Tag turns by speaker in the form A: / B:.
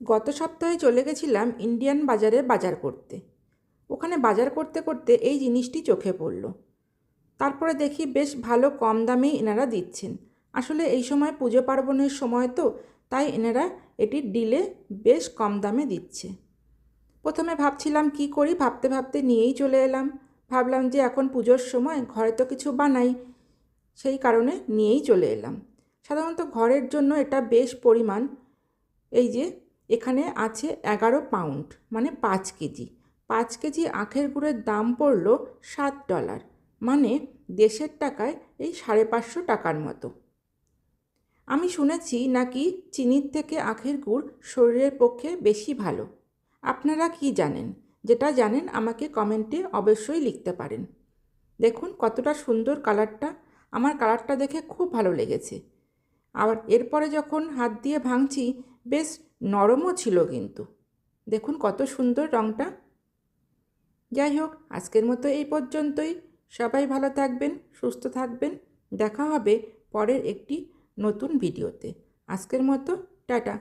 A: গত সপ্তাহে চলে গেছিলাম ইন্ডিয়ান বাজারে বাজার করতে। ওখানে বাজার করতে করতে এই জিনিসটি চোখে পড়ল। তারপরে দেখি বেশ ভালো কম দামেই এনারা দিচ্ছেন। আসলে এই সময় পুজো পার্বণের সময় তো, তাই এনারা এটি ডিলে বেশ কম দামে দিচ্ছে। প্রথমে ভাবছিলাম কি করি, ভাবতে ভাবতে নিয়েই চলে এলাম। ভাবলাম যে এখন পুজোর সময় ঘরে তো কিছু বানাই, সেই কারণে নিয়েই চলে এলাম। সাধারণত ঘরের জন্য এটা বেশ পরিমাণ। এই যে এখানে আছে এগারো পাউন্ড মানে পাঁচ কেজি। পাঁচ কেজি আখের গুড়ের দাম পড়ল সাত ডলার মানে দেশের টাকায় এই সাড়ে পাঁচশো টাকার মতো। আমি শুনেছি নাকি চিনির থেকে আখের গুড় শরীরের পক্ষে বেশি ভালো। আপনারা কি জানেন? যেটা জানেন আমাকে কমেন্টে অবশ্যই লিখতে পারেন। দেখুন কতটা সুন্দর কালারটা, আমার কালারটা দেখে খুব ভালো লেগেছে। আবার এরপরে যখন হাত দিয়ে ভাঙছি বেশ নরমও ছিল কিন্তু। দেখুন কত সুন্দর রঙটা যাই হোক, আজকের মতো এই পর্যন্তই। সবাই ভালো থাকবেন, সুস্থ থাকবেন। দেখা হবে পরের একটি নতুন ভিডিওতে। আজকের মতো, টাটা।